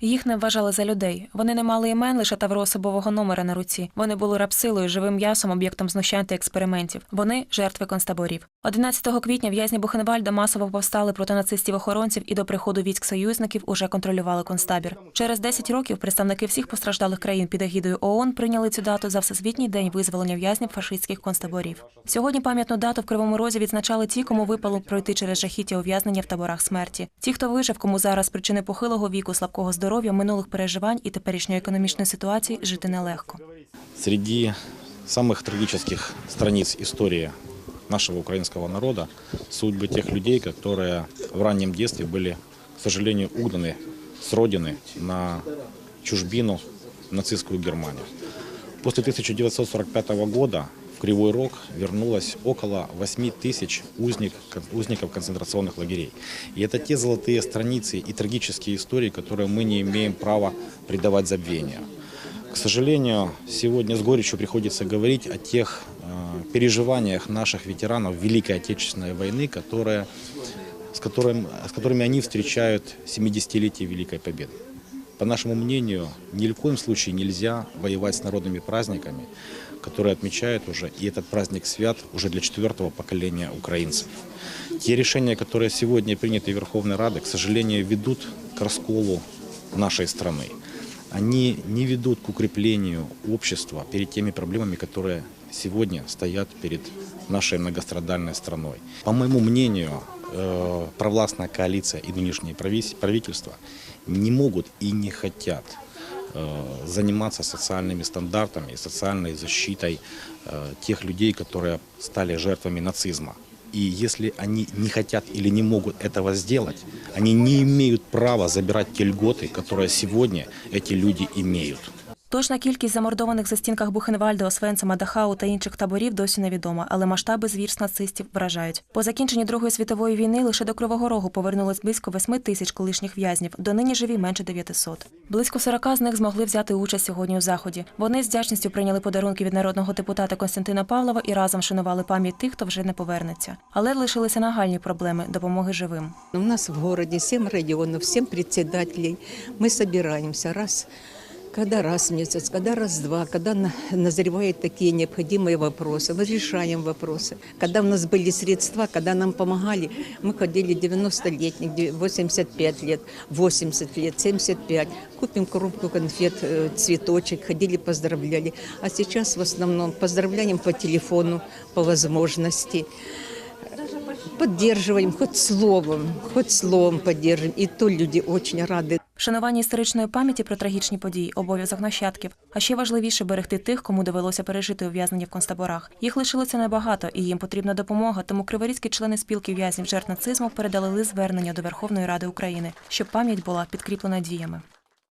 Їх не вважали за людей. Вони не мали імен лише тавро особового номера на руці. Вони були рабсилою, живим м'ясом, об'єктом знущань та експериментів. Вони жертви концтаборів. 11 квітня в'язні Бухенвальда масово повстали проти нацистів-охоронців і до приходу військ союзників уже контролювали концтабір. Через 10 років представники всіх постраждалих країн під егідою ООН прийняли цю дату за всесвітній день визволення в'язнів фашистських концтаборів. Сьогодні пам'ятну дату в Кривому Розі відзначали ті, кому випало пройти через жахіття ув'язнення в таборах смерті. Ті, хто вижив, кому зараз причини похилого віку, слабкого здоров'я, минулих переживань і теперішньої економічної ситуації жити нелегко. Среди самых трагических страниц истории нашего украинского народа судьбы тех людей, которые в раннем детстве были, к сожалению, угнаны с родины на чужбину в нацистскую Германию. После 1945 года Кривой Рог вернулось около 8 тысяч узник, узников концентрационных лагерей. И это те золотые страницы и трагические истории, которые мы не имеем права придавать забвению. К сожалению, сегодня с горечью приходится говорить о тех э, переживаниях наших ветеранов Великой Отечественной войны, которые, с, которым, с которыми они встречают 70-летие Великой Победы. По нашему мнению, ни в коем случае нельзя воевать с народными праздниками, которые отмечают уже, и этот праздник свят уже для четвертого поколения украинцев. Те решения, которые сегодня приняты Верховной Радой, к сожалению, ведут к расколу нашей страны они не ведут к укреплению общества перед теми проблемами, которые сегодня стоят перед нашей многострадальной страной. По моему мнению, э, провластная коалиция и нынешнее правительство не могут и не хотят э, заниматься социальными стандартами, социальной защитой э, тех людей, которые стали жертвами нацизма. И если они не хотят или не могут этого сделать, они не имеют права забирать те льготы, которые сегодня эти люди имеют. Точна кількість замордованих за стінках Бухенвальду, Освенцима, Дахау та інших таборів досі невідома, але масштаби звірств нацистів вражають. По закінченні Другої світової війни лише до Кривого Рогу повернулось близько 8 тисяч колишніх в'язнів, до нині живі менше 900. Близько 40 з них змогли взяти участь сьогодні у заході. Вони з вдячністю прийняли подарунки від народного депутата Константина Павлова і разом шанували пам'ять тих, хто вже не повернеться. Але лишилися нагальні проблеми допомоги живим. У нас в городе 7 районов, 7 председателей. Мы собираемся раз, когда раз в месяц, когда раз в два, когда на- назревают такие необходимые вопросы, мы решаем вопросы. Когда у нас были средства, когда нам помогали, мы ходили 90-летних, де- 85 лет, 80 лет, 75. Купим коробку конфет, э, цветочек, ходили, поздравляли. А сейчас в основном поздравляем по телефону, по возможности. Поддерживаем хоть словом, хоть словом поддерживаем. И то люди очень рады. Вшанування історичної пам'яті про трагічні події обов'язок нащадків. А ще важливіше берегти тих, кому довелося пережити ув'язнення в концтаборах. Їх лишилося небагато, і їм потрібна допомога. Тому криворізькі члени спілки в'язнів жертв нацизму передали лист звернення до Верховної Ради України, щоб пам'ять була підкріплена діями.